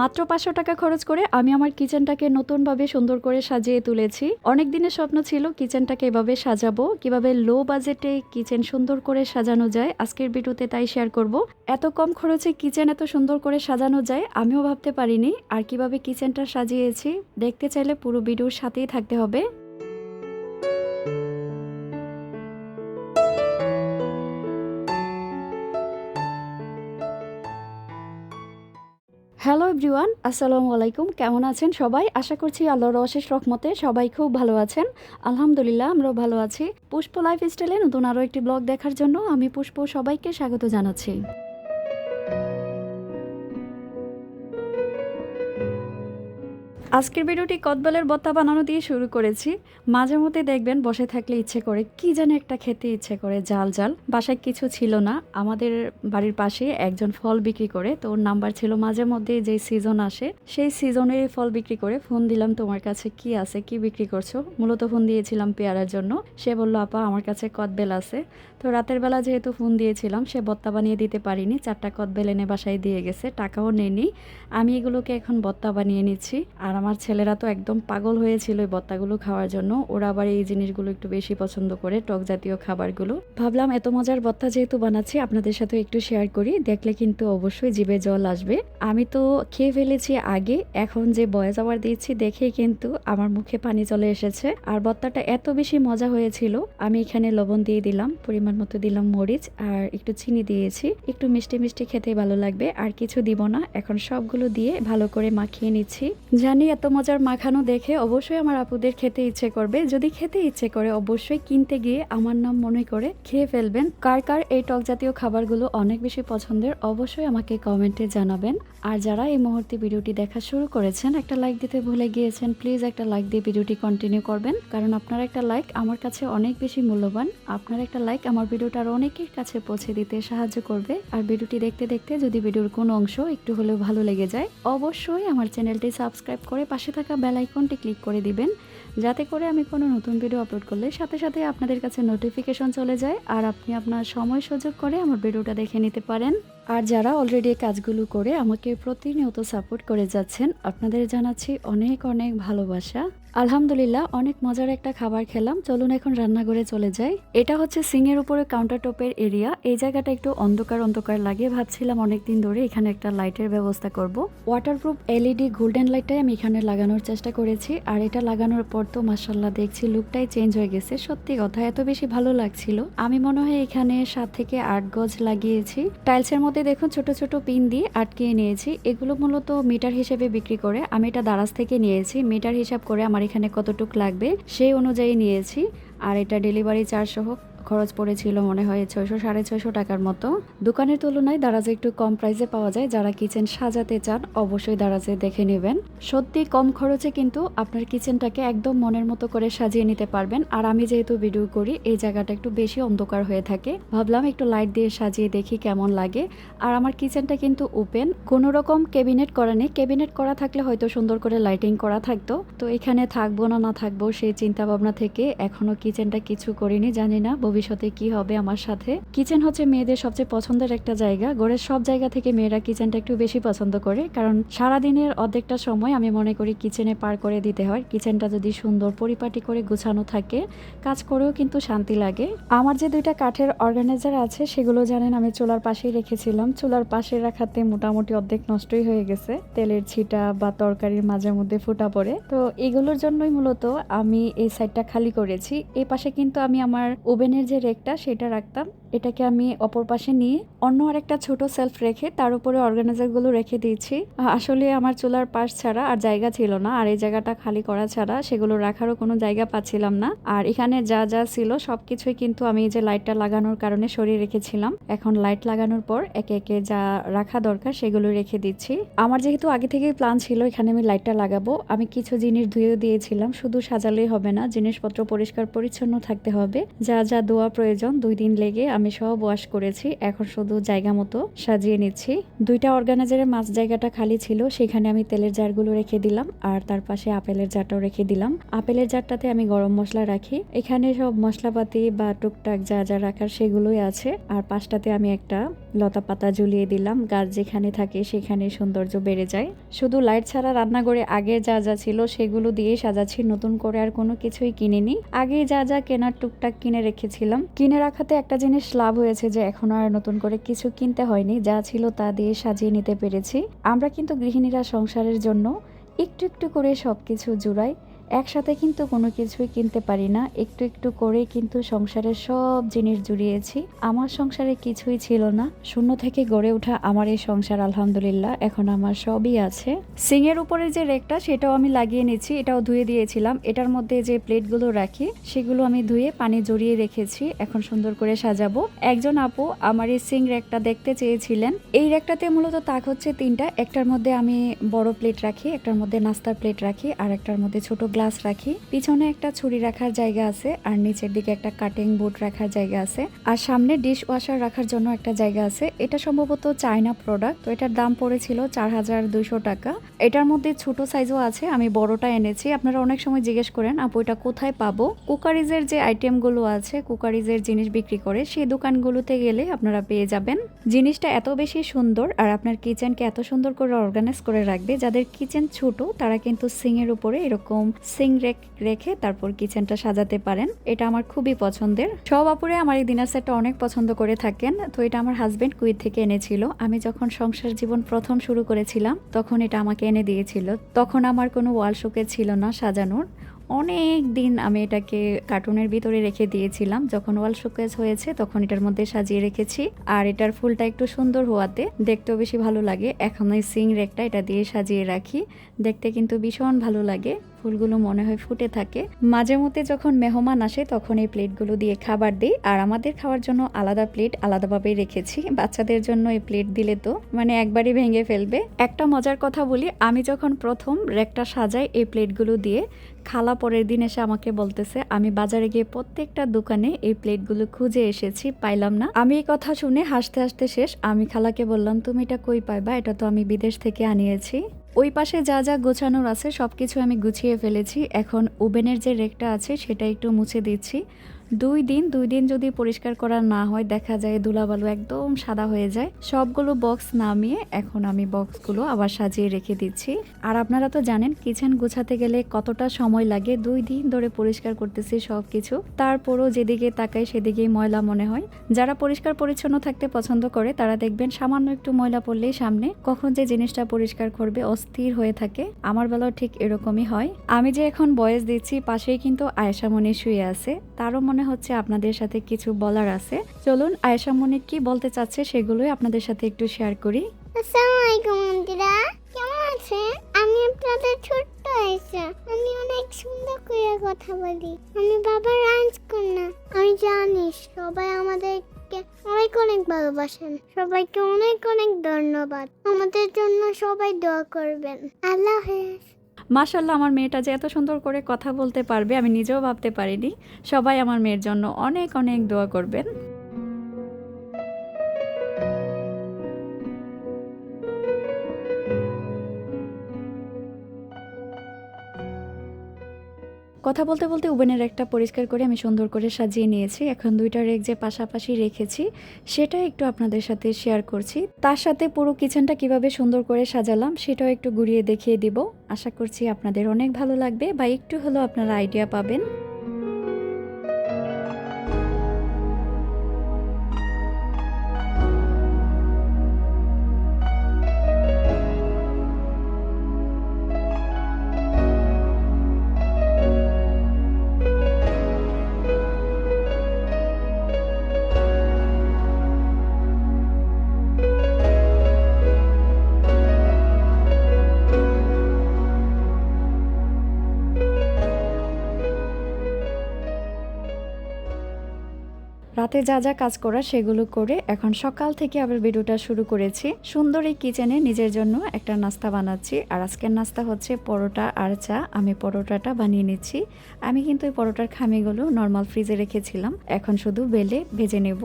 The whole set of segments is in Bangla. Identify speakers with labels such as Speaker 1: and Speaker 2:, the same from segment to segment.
Speaker 1: মাত্র পাঁচশো টাকা খরচ করে আমি আমার কিচেনটাকে নতুনভাবে সুন্দর করে সাজিয়ে তুলেছি। অনেক দিনের স্বপ্ন ছিল কিচেনটাকে এভাবে সাজাবো, কীভাবে লো বাজেটে কিচেন সুন্দর করে সাজানো যায়, আজকের ভিডিওতে তাই শেয়ার করব। এত কম খরচে কিচেন এত সুন্দর করে সাজানো যায়, আমিও ভাবতে পারিনি আর কীভাবে কিচেনটা সাজিয়েছি, দেখতে চাইলে পুরো ভিডিওর সাথেই থাকতে হবে। এভরিওয়ান, আসসালামু আলাইকুম। কেমন আছেন সবাই? আশা করছি আল্লাহর অশেষ রহমতে সবাই খুব ভালো আছেন। আলহামদুলিল্লাহ, আমরাও ভালো আছি। পুষ্প লাইফ স্টাইলে নতুন আরও একটি ব্লগ দেখার জন্য আমি পুষ্প সবাইকে স্বাগত জানাচ্ছি। আজকের ভিডিওটি কদবেলের বত্তা বানানো দিয়ে শুরু করেছি। মাঝে মধ্যে দেখবেন বসে থাকলে ইচ্ছে করে কি জানি একটা খেতে ইচ্ছে করে জাল জাল। বাসায় কিছু ছিল না। আমাদের বাড়ির পাশে একজন ফল বিক্রি করে, তো ওর নাম্বার ছিল মাঝে মধ্যে যে সিজন আসে, সেই সিজনের ফল বিক্রি করে ফোন দিলাম, তোমার কাছে কি আছে? কি বিক্রি করছ? মূলত ফোন দিয়েছিলাম পেয়ারার জন্য। সে বলল, আপা, আমার কাছে কদবেল আছে। তো রাতের বেলা যেহেতু ফোন দিয়েছিলাম, সে বত্তা বানিয়ে দিতে পারিনি। চারটা কদবেল এনে বাসায় দিয়ে গেছে, টাকাও নেয়নি। আমি এগুলোকে এখন বত্তা বানিয়ে নিচ্ছি। আর আমার ছেলেরা তো একদম পাগল হয়েছিল এই বত্তাগুলো খাওয়ার জন্য। ওরা আবার এই জিনিসগুলো একটু বেশি পছন্দ করে, টক জাতীয় খাবারগুলো। ভাবলাম এত মজার বত্তা যেহেতু বানাচ্ছি, আপনাদের সাথে একটু শেয়ার করি। দেখলে কিন্তু অবশ্যই জিভে জল আসবে। আমি তো খেয়ে ফেলেছি আগে, এখন যে বয়স আবার দিচ্ছি, দেখেই কিন্তু আমার মুখে পানি চলে এসেছে। আর বত্তাটা এত বেশি মজা হয়েছিল, আমি এখানে লবণ দিয়ে দিলাম, পরিমাণ মতো দিলাম মরিচ আর একটু চিনি দিয়েছি। একটু মিষ্টি মিষ্টি খেতে ভালো লাগবে। আর কিছু দিব না। এখন সবগুলো দিয়ে ভালো করে মাখিয়ে নিচ্ছি। জানি এত মজার মাখানো দেখে অবশ্যই আমার আপুদের খেতে ইচ্ছে করবে। যদি খেতে ইচ্ছে করে, অবশ্যই কিনতে গিয়ে আমার নাম মনে করে খেয়ে ফেলবেন। কার কার এই টক জাতীয় খাবারগুলো অনেক বেশি পছন্দের, অবশ্যই আমাকে কমেন্টে জানাবেন। আর যারা এই মুহূর্তে ভিডিওটি দেখা শুরু করেছেন, একটা লাইক দিতে ভুলে গিয়েছেন প্লিজ একটা লাইক দিয়ে ভিডিওটি কন্টিনিউ করবেন। কারণ আপনার একটা লাইক আমার কাছে অনেক বেশি মূল্যবান। আপনার একটা লাইক আমার ভিডিওটা আর অনেকের কাছে পৌঁছে দিতে সাহায্য করবে। আর ভিডিওটি দেখতে দেখতে যদি ভিডিওর কোনো অংশ একটু হলেও ভালো লেগে যায়, অবশ্যই আমার চ্যানেলটি সাবস্ক্রাইব করে পাশে থাকা বেল আইকনটি ক্লিক করে দিবেন। যাতে করে আমি কোনো নতুন ভিডিও আপলোড করলে সাথে সাথে আপনাদের কাছে নোটিফিকেশন চলে যায়, আর আপনি আপনার সময় সুযোগ করে আমার ভিডিওটা দেখে নিতে পারেন। আর যারা অলরেডি কাজগুলো করে আমাকে প্রতিনিয়ত সাপোর্ট করে যাচ্ছেন, আপনাদের জানাচ্ছি অনেক অনেক ভালোবাসা। আলহামদুলিল্লাহ, অনেক মজার একটা খাবার খেলাম। চলুন এখন রান্নাঘরে চলে যাই। এটা হচ্ছে সিংয়ের উপরে কাউন্টার টপের এরিয়া এই জায়গাটা একটু অন্ধকার অন্ধকার লাগে। ভাবছিলাম অনেকদিন ধরে এখানে একটা লাইটের ব্যবস্থা করব। ওয়াটারপ্রুফ এলইডি গোল্ডেন লাইটটাই আমি এখানে লাগানোর চেষ্টা করেছি। আর এটা লাগানোর পর তো মাসাল্লাহ দেখছি লুকটাই চেঞ্জ হয়ে গেছে। সত্যি কথা, এত বেশি ভালো লাগছিল। আমি মনে হয় এখানে সাত থেকে আট গজ লাগিয়েছি। টাইলসের মধ্যে দেখুন ছোট ছোট পিন দিয়ে আটকিয়ে নিয়েছি। এগুলো মূলত মিটার হিসেবে বিক্রি করে। আমি এটা দারাজ থেকে নিয়েছি। মিটার হিসাব করে আমার এখানে কতটুক লাগবে সেই অনুযায়ী নিয়েছি। আর এটা ডেলিভারি চার্জ সহ খরচ পড়েছিল মনে হয় ছয়শো, সাড়ে ছয়শো টাকার মতো। দোকানের তুলনায় দারাজে একটু কম প্রাইসে পাওয়া যায়। যারা কিচেন সাজাতে চান, অবশ্যই দারাজে দেখে নেবেন। সত্যি কম খরচে কিন্তু আপনার কিচেনটাকে একদম মনের মতো করে সাজিয়ে নিতে পারবেন। আর আমি যেহেতু ভিডিও করি, এই জায়গাটা একটু বেশি অন্ধকার হয়ে থাকে। ভাবলাম একটু লাইট দিয়ে সাজিয়ে দেখি কেমন লাগে। আর আমার কিচেনটা কিন্তু ওপেন কোনো রকম ক্যাবিনেট করা নেই। ক্যাবিনেট করা থাকলে হয়তো সুন্দর করে লাইটিং করা থাকতো। তো এখানে থাকব না না থাকব সেই চিন্তা ভাবনা থেকে এখনও কিচেনটা কিছু করিনি, জানি না ভবিষ্যতে কি হবে আমার সাথে? কিচেন হচ্ছে মেয়েদের সবচেয়ে পছন্দের একটা জায়গা। ঘরের সব জায়গা থেকে মেয়েরা কিচেনটা একটু বেশি পছন্দ করে। কারণ সারাদিনের অর্ধেকটা সময় আমি মনে করি কিচেনে পার করে দিতে হয়। কিচেনটা যদি সুন্দর পরিপাটি করে গুছানো থাকে, কাজ করেও কিন্তু শান্তি লাগে। আমার যে দুইটা কাঠের অর্গানাইজার আছে, সেগুলো জানেন আমি চুলার পাশেই রেখেছিলাম। চুলার পাশে রাখাতে মোটামুটি অর্ধেক নষ্টই হয়ে গেছে। তেলের ছিটা বা তরকারির মাঝে মধ্যে ফুটা পড়ে। তো এগুলোর জন্যই মূলত আমি এই সাইডটা খালি করেছি। এই পাশে কিন্তু আমি আমার ওভেনের যে রেকটা সেটা রাখতাম। এটাকে আমি অপর পাশে নিয়ে অন্য আরেকটা ছোট সেলফ রেখে তার উপরে অর্গানাইজারগুলো রেখে দিয়েছি। আসলে আমার চুলার পাশ ছাড়া আর জায়গা ছিল না, আর এই জায়গাটা খালি করা ছাড়া সেগুলো রাখারও কোনো জায়গা পাচ্ছিলাম না। আর এখানে যা যা ছিল সবকিছুই কিন্তু আমি যে লাইটটা লাগানোর কারণে সরিয়ে রেখেছিলাম। এখন লাইট লাগানোর পর একে একে যা রাখা দরকার সেগুলো রেখে দিচ্ছি। আমার যেহেতু আগে থেকেই প্ল্যান ছিল এখানে আমি লাইটটা লাগাবো, আমি কিছু জিনিস ধুয়েও দিয়েছিলাম, শুধু সাজালেই হবে না, জিনিসপত্র পরিষ্কার পরিচ্ছন্ন থাকতে হবে। যা যা দোয়া প্রয়োজন, দুই দিন লেগে আমি সব ওয়াশ করেছি, এখন শুধু জায়গা মতো সাজিয়ে নিচ্ছি। দুইটা অর্গানাইজারের মাছ জায়গাটা খালি ছিল, সেখানে আমি তেলের জারগুলো রেখে দিলাম, আর তার পাশে আপেলের জারটাও রেখে দিলাম। আপেলের জারটাতে আমি গরম মশলা রাখি। এখানে সব মশলাপাতি বা টুকটাক যা যা রাখার সেগুলোই আছে, আর পাশটাতে আমি একটা লতা পাতা ঝুলিয়ে দিলাম। গাছ যেখানে থাকে সেখানে সৌন্দর্য বেড়ে যায়। শুধু লাইট ছাড়া রান্নাঘরে আগে যা যা ছিল সেগুলো দিয়ে সাজাচ্ছি, নতুন করে আর কোনো কিছুই কিনিনি। আগে যা যা কেনার টুকটাক কিনে রেখেছিলাম। কিনে রাখাতে একটা জিনিস লাভ হয়েছে যে এখন আর নতুন করে কিছু কিনতে হয়নি, যা ছিল তা দিয়ে সাজিয়ে নিতে পেরেছি। আমরা কিন্তু গৃহিণীরা সংসারের জন্য একটু একটু করে সব কিছু জুড়াই একসাথে কিন্তু কোনো কিছুই কিনতে পারি না। একটু একটু করে কিন্তু সংসারের সব জিনিস জুড়িয়েছি। আমার সংসারে কিছুই ছিল না। শূন্য থেকে গড়ে ওঠা আমার এই সংসার, আলহামদুলিল্লাহ, এখন আমার সবই আছে। সিংয়ের উপরে যে রেকটা, সেটাও আমি লাগিয়ে নিচ্ছি এটাও ধুয়ে দিয়েছিলাম। এটার মধ্যে যে প্লেটগুলো রাখি, সেগুলো আমি ধুয়ে পানি জড়িয়ে রেখেছি। এখন সুন্দর করে সাজাবো। একজন আপু আমার এই সিং রেকটা দেখতে চেয়েছিলেন। এই রেকটাতে মূলত তাক হচ্ছে তিনটা। একটার মধ্যে আমি বড় প্লেট রাখি, একটার মধ্যে নাস্তার প্লেট রাখি, আর একটার মধ্যে ছোট গ্লাস রাখি। পিছনে একটা ছুরি রাখার জায়গা আছে আর নিচের দিকে একটা কাটিং বোর্ড রাখার জায়গা আছে। আর সামনে ডিশ ওয়াশার রাখার জন্য একটা জায়গা আছে। এটা সম্ভবত চায়না প্রোডাক্ট তো এটার দাম পড়েছিল চার হাজার দুইশো টাকা। এটার মধ্যে ছোট সাইজও আছে, আমি বড়টা এনেছি। আপনারা অনেক সময় জিজ্ঞেস করেন, আপু, এটা কোথায় পাবো? কুকারিজের যে আইটেমগুলো আছে, কুকারিজের জিনিস বিক্রি করে, সেই দোকানগুলোতে গেলে আপনারা পেয়ে যাবেন। জিনিসটা এত বেশি সুন্দর আর আপনার কিচেনকে এত সুন্দর করে অর্গানাইজ করে রাখবে, যাদের কিচেন ছোট, তারা কিন্তু সিং এর উপরে এরকম সিং রেখে তারপর কিচেনটা সাজাতে পারেন। এটা আমার খুবই পছন্দের। সব অপরে আমার এই ডিনার সেটটা অনেক পছন্দ করে থাকেন। তো এটা আমার হাজব্যান্ড কুইট থেকে এনেছিল। আমি যখন সংসার জীবন প্রথম শুরু করেছিলাম, তখন এটা আমাকে এনে দিয়েছিল। তখন আমার কোনো ওয়াল শোকে ছিল না সাজানোর। অনেক দিন আমি এটাকে কার্টুনের ভিতরে রেখে দিয়েছিলাম। যখন ওয়াল শোকেস হয়েছে, তখন এটার মধ্যে সাজিয়ে রেখেছি। আর এটার ফুলটা একটু সুন্দর হওয়াতে দেখতেও বেশি ভালো লাগে। এখন ওই সিং রেকটা এটা দিয়ে সাজিয়ে রাখি। দেখতে কিন্তু ভীষণ ভালো লাগে। ফুলগুলো মনে হয় ফুটে থাকে। মাঝে মধ্যে যখন মেহমান আসে, তখন এই প্লেটগুলো দিয়ে খাবার দিই। আর আমাদের খাওয়ার জন্য আলাদা প্লেট আলাদাভাবে রেখেছি। বাচ্চাদের জন্য এই প্লেট দিলে তো মানে একবারই ভেঙে ফেলবে। একটা মজার কথা বলি, আমি যখন প্রথম রেকটা সাজাই, এই প্লেটগুলো দিয়ে খালা পরের দিন এসে আমাকে বলতেছে, আমি বাজারে গিয়ে প্রত্যেকটা দোকানে এই প্লেটগুলো খুঁজে এসেছি, পাইলাম না। আমি এই কথা শুনে হাসতে হাসতে শেষ, আমি খালাকে বললাম, তুমি এটা কই পাইবা? এটা তো আমি বিদেশ থেকে আনিয়েছি। ওই পাশে যা যা গোছানোর আছে সব কিছু আমি গুছিয়ে ফেলেছি। এখন ওভেনের যে রেকটা আছে, সেটা একটু মুছে দিচ্ছি। দুই দিন দুই দিন যদি পরিষ্কার করা না হয়, দেখা যায় ধুলাবালু একদম সাদা হয়ে যায়। সবগুলো বক্স নামিয়ে এখন আমি বক্সগুলো আবার সাজিয়ে রেখে দিচ্ছি। আর আপনারা তো জানেন কিচেন গোছাতে গেলে কতটা সময় লাগে। দুই দিন ধরে পরিষ্কার করতেছি সব কিছু তারপরও যেদিকে তাকাই সেদিকেই ময়লা মনে হয়। যারা পরিষ্কার পরিচ্ছন্ন থাকতে পছন্দ করে, তারা দেখবেন সামান্য একটু ময়লা পড়লেই সামনে কখন যে জিনিসটা পরিষ্কার করবে, অস্থির হয়ে থাকে। আমার বেলাও ঠিক এরকমই হয়। আমি যে এখন বয়স দিচ্ছি, পাশেই কিন্তু আয়েশা মনে শুয়ে আছে। তারও মনে মনে হচ্ছে আপনাদের সাথে কিছু বলার আছে। চলুন আয়েশা মনে কি বলতে চাচ্ছে সেগুলোই আপনাদের সাথে একটু শেয়ার করি।
Speaker 2: আসসালামু কেমন আছেন? আমি আপনাদের ছোট্ট আয়েশা। আমি অনেক সুন্দর করে কথা বলি। আমি বাবার রাঞ্চ কন্যা। আমি জানি সবাই আমাদেরকে অনেক অনেক ভালোবাসেন। সবাইকে অনেক অনেক ধন্যবাদ। আমাদের জন্য সবাই দোয়া করবেন। আল্লাহ হাফেজ।
Speaker 1: মাশাল্লাহ আমার মেয়েটা যে এত সুন্দর করে কথা বলতে পারবে, আমি নিজেও ভাবতে পারিনি। সবাই আমার মেয়ের জন্য অনেক অনেক দোয়া করবেন। কথা বলতে বলতে ওভেনের একটা পরিষ্কার করে আমি সুন্দর করে সাজিয়ে নিয়েছি। এখন দুইটা রেক যে পাশাপাশি রেখেছি, সেটা একটু আপনাদের সাথে শেয়ার করছি। তার সাথে পুরো কিচেনটা কীভাবে সুন্দর করে সাজালাম, সেটাও একটু ঘুরিয়ে দেখিয়ে দিব। আশা করছি আপনাদের অনেক ভালো লাগবে বা একটু হলেও আপনারা আইডিয়া পাবেন। রাতে যা যা কাজ করা সেগুলো করে এখন সকাল থেকে আবার ভিডিওটা শুরু করেছি। সুন্দর এই কিচেনে নিজের জন্য একটা নাস্তা বানাচ্ছি। আর আজকের নাস্তা হচ্ছে পরোটা আর চা। আমি পরোটাটা বানিয়ে নিচ্ছি। আমি কিন্তু এই পরোটার খামিগুলো নর্মাল ফ্রিজে রেখেছিলাম। এখন শুধু বেলে ভেজে নেব।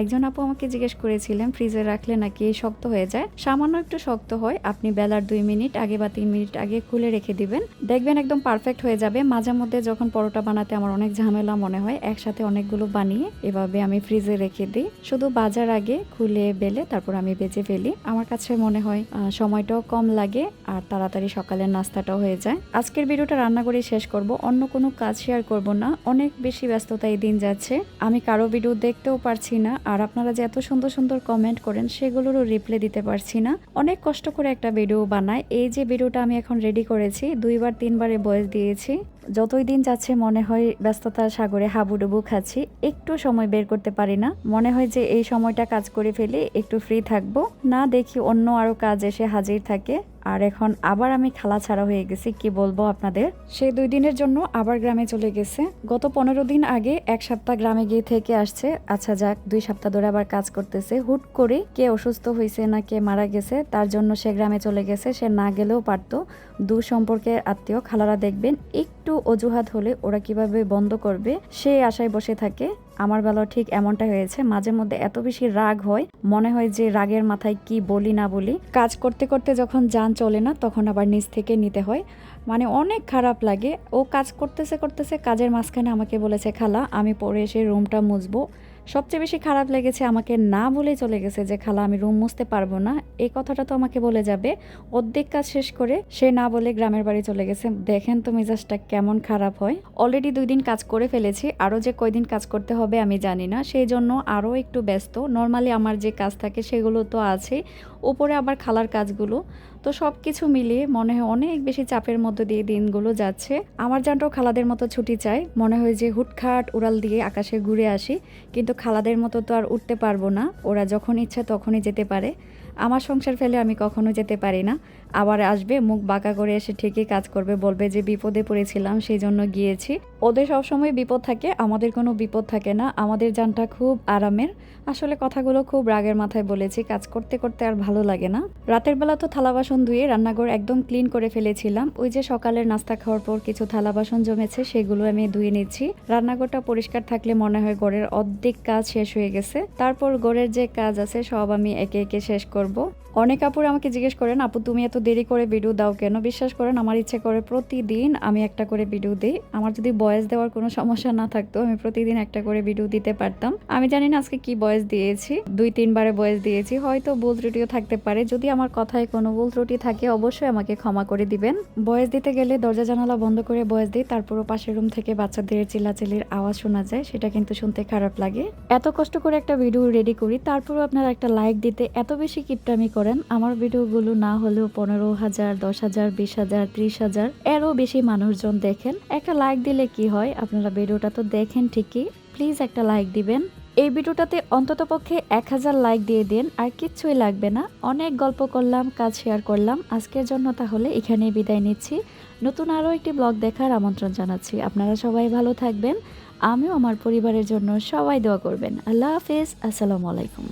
Speaker 1: একজন আপু আমাকে জিজ্ঞেস করেছিলেন ফ্রিজে রাখলে নাকি শক্ত হয়ে যায়? সামান্য একটু শক্ত হয়। আপনি বেলার দুই মিনিট আগে বা তিন মিনিট আগে খুলে রেখে দিবেন। দেখবেন একদম পারফেক্ট হয়ে যাবে। মাঝে মধ্যে যখন পরোটা বানাতে আমার অনেক ঝামেলা মনে হয়, একসাথে অনেকগুলো বানিয়ে এভাবে আমি ফ্রিজে রেখে দিই। শুধু বাজার আগে খুলে বেলে তারপর আমি বেজে ফেলি। আমার কাছে মনে হয় সময়টাও কম লাগে আর তাড়াতাড়ি সকালের নাস্তাটাও হয়ে যায়। আজকের ভিডিওটা রান্না করে শেষ করব। অন্য কোনো কাজ শেয়ার করব না। অনেক বেশি ব্যস্ততা এই দিন যাচ্ছে। আমি কারও ভিডিও দেখতেও পারছি না আর আপনারা যে এত সুন্দর সুন্দর কমেন্ট করেন সেগুলোরও রিপ্লাই দিতে পারছি না। অনেক কষ্ট করে একটা ভিডিও বানায় এই যে ভিডিওটা আমি এখন রেডি করেছি, দুইবার তিনবারে বয়স দিয়েছি। যতই দিন যাচ্ছে, মনে হয় ব্যস্ততার সাগরে হাবুডুবু খাচ্ছি। একটু সময় বের করতে পারি না। মনে হয় যে এই সময়টা কাজ করে ফেলে একটু ফ্রি থাকব। না দেখি অন্য আরও কাজ এসে হাজির থাকে। আর এখন আবার আমি খালা ছাড়া হয়ে গেছি, কি বলব আপনাদের? সে দুই দিনের জন্য আবার গ্রামে চলে গেছে। গত পনেরো দিন আগে এক সপ্তাহ গ্রামে গিয়ে থেকে আসছে। আচ্ছা যাক, দুই সপ্তাহ ধরে আবার কাজ করতেছে। হুট করে কে অসুস্থ হয়েছে না কে মারা গেছে, তার জন্য সে গ্রামে চলে গেছে। সে না গেলেও পারতো। দু সম্পর্কের আত্মীয় খালারা দেখবেন, একটু অজুহাত হলে ওরা কীভাবে বন্ধ করবে, সে আশায় বসে থাকে। আমার বেলাও ঠিক এমনটা হয়েছে। মাঝে মধ্যে এত বেশি রাগ হয়, মনে হয় যে রাগের মাথায় কি বলি না বলি। কাজ করতে করতে যখন যান চলে না, তখন আবার নিজ থেকে নিতে হয়। মানে অনেক খারাপ লাগে। ও কাজ করতেছে করতেছে, কাজের মাঝখানে আমাকে বলেছে, খালা, আমি পরে এসে রুমটা মুছবো। সবচেয়ে বেশি খারাপ লেগেছে আমাকে না বলে চলে গেছে যে, খালা, আমি রুম মুছতে পারব না। এই কথাটা তো আমাকে বলে যাবে। অর্ধেক কাজ শেষ করে সে না বলে গ্রামের বাড়ি চলে গেছে। দেখেন তো মেজাজটা কেমন খারাপ হয়। অলরেডি দুই দিন কাজ করে ফেলেছি। আরও যে কয়দিন কাজ করতে হবে আমি জানি না। সেই জন্য আরও একটু ব্যস্ত। নর্মালি আমার যে কাজ থাকে সেগুলো তো আছে উপরে আবার খালার কাজগুলো। তো সব কিছু মিলিয়ে মনে হয় অনেক বেশি চাপের মধ্যে দিয়ে দিনগুলো যাচ্ছে। আমার জানটাও খালাদের মতো ছুটি চাই মনে হয় যে হুটখাট উড়াল দিয়ে আকাশে ঘুরে আসি। কিন্তু খালাদের মতো তো আর উঠতে পারব না। ওরা যখন ইচ্ছা তখনই যেতে পারে। আমার সংসার ফেলে আমি কখনো যেতে পারি না। আবার আসবে, মুখ বাঁকা করে এসে ঠিকই কাজ করবে, বলবে যে বিপদে পড়েছিলাম, সেই জন্য গিয়েছি। ওদের সবসময় বিপদ থাকে, আমাদের কোনো বিপদ থাকে না। আমাদের যানটা খুব আরামের। আসলে কথাগুলো খুব রাগের মাথায় বলেছি, কাজ করতে করতে আর ভালো লাগে না। রাতের বেলা তো থালা বাসন ধুয়ে রান্নাঘর একদম ক্লিন করে ফেলেছিলাম। ওই যে সকালের নাস্তা খাওয়ার পর কিছু থালা বাসন জমেছে, সেগুলো আমি ধুয়ে নিচ্ছি। রান্নাঘরটা পরিষ্কার থাকলে মনে হয় ঘরের অর্ধেক কাজ শেষ হয়ে গেছে। তারপর ঘরের যে কাজ আছে, সব আমি একে একে শেষ করব। অনেক আপুর আমাকে জিজ্ঞেস করেন, আপু, তুমি এত দেরি করে ভিডিও দাও কেন? বিশ্বাস করেন, আমার ইচ্ছে করে প্রতিদিন আমি একটা করে ভিডিও দিই। আমার যদি বয়স দেওয়ার কোনো সমস্যা না থাকতো, আমি প্রতিদিন একটা করে ভিডিও দিতে পারতাম। আমি জানি না আজকে কি বয়স দিয়েছি, দুই, তিনবারে বয়স দিয়েছি, হয়তো ভুল ত্রুটিও থাকতে পারে। যদি আমার কথায় কোনো ভুল ত্রুটি থাকে, অবশ্যই আমাকে ক্ষমা করে দিবেন। বয়স দিতে গেলে দরজা জানালা বন্ধ করে বয়স দিই, তারপরও পাশের রুম থেকে বাচ্চাদের চিল্লাচিল্লির আওয়াজ শোনা যায়, সেটা কিন্তু শুনতে খারাপ লাগে। এত কষ্ট করে একটা ভিডিও রেডি করি, তারপরও আপনারা একটা লাইক দিতে এত বেশি কিপটামি করেন। আমার ভিডিওগুলো না হলেও পনেরো হাজার, দশ হাজার, বিশ হাজার, ত্রিশ হাজার, এরও বেশি মানুষজন দেখেন। একটা লাইক দিলে কি হয়, আপনারা ভিডিওটা তো দেখেন ঠিকই। প্লিজ একটা লাইক দিবেন। এই ভিডিওটাতে অন্ততপক্ষে এক হাজার লাইক দিয়ে দিন, আর কিচ্ছুই লাগবে না। অনেক গল্প করলাম, কাজ শেয়ার করলাম। আজকের জন্য তাহলে এখানেই বিদায় নিচ্ছি। নতুন আরও একটি ব্লগ দেখার আমন্ত্রণ জানাচ্ছি। আপনারা সবাই ভালো থাকবেন। আমিও আমার পরিবারের জন্য সবাই দোয়া করবেন। আল্লাহ হাফেজ। আসসালামু আলাইকুম।